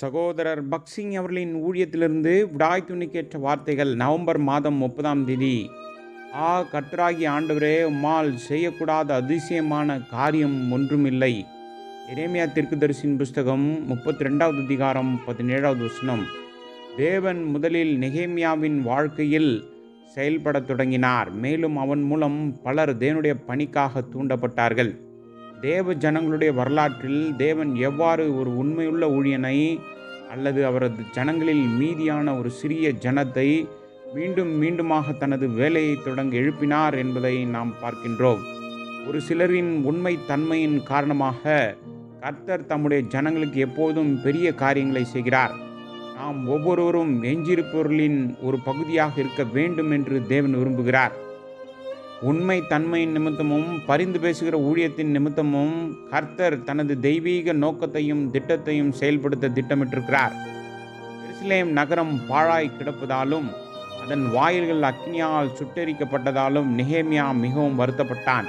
சகோதரர் பக்சிங் அவர்களின் ஊழியத்திலிருந்து விடாய் துணிக்கேற்ற வார்த்தைகள் நவம்பர் மாதம் முப்பதாம் தேதி. ஆ கர்த்தராகி ஆண்டவரே உம்மால் செய்யக்கூடாத அதிசயமான காரியம் ஒன்றுமில்லை. எரேமியா தீர்க்கதரிசியின் புஸ்தகம் முப்பத்தி ரெண்டாவது அதிகாரம் பதினேழாவது வசனம். தேவன் முதலில் நெகேமியாவின் வாழ்க்கையில் செயல்படத் தொடங்கினார். மேலும் அவன் மூலம் பலர் தேவனுடைய பணிக்காக தூண்டப்பட்டார்கள். தேவ ஜனங்களுடைய வரலாற்றில் தேவன் எவ்வாறு ஒரு உண்மையுள்ள ஊழியனை அல்லது அவரது ஜனங்களில் மீதியான ஒரு சிறிய ஜனத்தை மீண்டும் மீண்டுமாக தனது வேலையை தொடங்க எழுப்பினார் என்பதை நாம் பார்க்கின்றோம். ஒரு சிலரின் உண்மை தன்மையின் காரணமாக கர்த்தர் தம்முடைய ஜனங்களுக்கு எப்போதும் பெரிய காரியங்களை செய்கிறார். நாம் ஒவ்வொருவரும் எஞ்சிருப்பவர்களின் ஒரு பகுதியாக இருக்க வேண்டும் என்று தேவன் விரும்புகிறார். உண்மை தன்மையின் நிமித்தமும் பரிந்து பேசுகிற ஊழியத்தின் நிமித்தமும் கர்த்தர் தனது தெய்வீக நோக்கத்தையும் திட்டத்தையும் செயல்படுத்த திட்டமிட்டிருக்கிறார். எருசலேம் நகரம் பாழாய் கிடப்பதாலும் அதன் வாயில்கள் அக்னியால் சுட்டெரிக்கப்பட்டதாலும் நெஹேமியா மிகவும் வருத்தப்பட்டான்.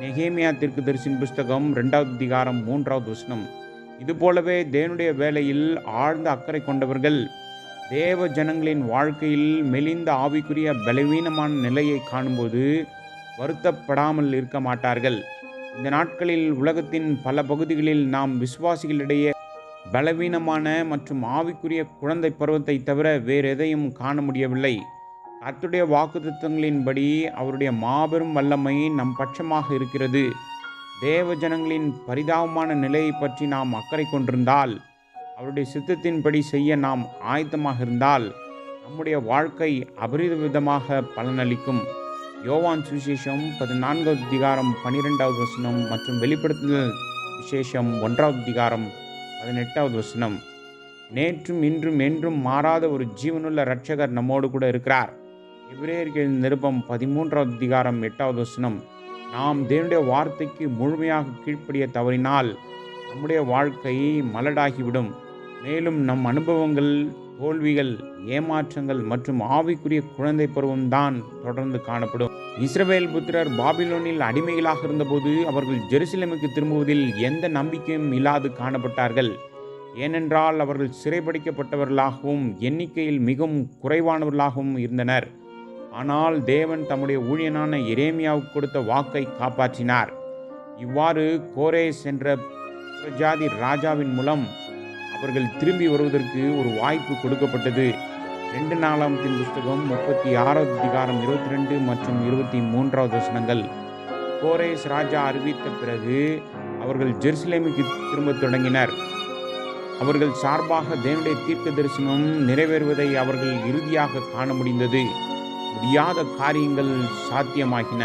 நெஹேமியா திற்கு தீர்க்கதரிசின் புஸ்தகம் ரெண்டாவது அதிகாரம் மூன்றாவது வசனம். இதுபோலவே தேவனுடைய வேலையில் ஆழ்ந்த அக்கறை கொண்டவர்கள் தேவ ஜனங்களின் வாழ்க்கையில் மெலிந்த ஆவிக்குரிய பலவீனமான நிலையை காணும்போது வருத்தப்படாமல் இருக்க மாட்டார்கள். இந்த நாட்களில் உலகத்தின் பல பகுதிகளில் நாம் விசுவாசிகளிடையே பலவீனமான மற்றும் ஆவிக்குரிய குழந்தை பருவத்தை தவிர வேறு எதையும் காண முடியவில்லை. அத்துடைய வாக்குத்தத்தங்களின்படி அவருடைய மாபெரும் வல்லமை நம் பட்சமாக இருக்கிறது. தேவ ஜனங்களின் பரிதாபமான நிலையை பற்றி நாம் அக்கறை கொண்டிருந்தால் அவருடைய சித்தத்தின்படி செய்ய நாம் ஆயத்தமாக இருந்தால் நம்முடைய வாழ்க்கை அபரித விதமாக பலனளிக்கும். யோவான் சுவிசேஷம் பதினான்காவது அதிகாரம் பன்னிரெண்டாவது வசனம் மற்றும் வெளிப்படுத்துதல் விசேஷம் ஒன்றாவது அதிகாரம் பதினெட்டாவது வசனம். நேற்றும் இன்றும் என்றும் மாறாத ஒரு ஜீவனுள்ள இரட்சகர் நம்மோடு கூட இருக்கிறார். எபிரேயர்களின் நிருபம் பதிமூன்றாவது அதிகாரம் எட்டாவது வசனம். நாம் தேவனுடைய வார்த்தைக்கு முழுமையாக கீழ்ப்படிய தவறினால் நம்முடைய வாழ்க்கை மலடாகிவிடும். மேலும் நம் அனுபவங்கள் தோல்விகள் ஏமாற்றங்கள் மற்றும் ஆவிக்குரிய குழந்தை பருவம்தான் தொடர்ந்து காணப்படும். இஸ்ரவேல் புத்திரர் பாபிலோனில் அடிமைகளாக இருந்தபோது அவர்கள் ஜெருசலேமுக்கு திரும்புவதில் எந்த நம்பிக்கையும் இல்லாது காணப்பட்டார்கள். ஏனென்றால் அவர்கள் சிறைபிடிக்கப்பட்டவர்களாகவும் எண்ணிக்கையில் மிகவும் குறைவானவர்களாகவும் இருந்தனர். ஆனால் தேவன் தம்முடைய ஊழியனான இரேமியாவுக்கு கொடுத்த வாக்கை காப்பாற்றினார். இவ்வாறு கோரேஸ் என்ற ஜாதி ராஜாவின் மூலம் அவர்கள் திரும்பி வருவதற்கு ஒரு வாய்ப்பு கொடுக்கப்பட்டது. ரெண்டு நாளாமத்தின் புஸ்தகம் முப்பத்தி ஆறாவது அதிகாரம் இருபத்தி ரெண்டு மற்றும் இருபத்தி மூன்றாவது வசனங்கள். கோரேஸ் ராஜா அறிவித்த பிறகு அவர்கள் ஜெருசலேமுக்கு திரும்ப தொடங்கினர். அவர்கள் சார்பாக தேவனுடைய தீர்க்க தரிசனம் நிறைவேறுவதை அவர்கள் இறுதியாக காண முடிந்தது. முடியாத காரியங்கள் சாத்தியமாகின.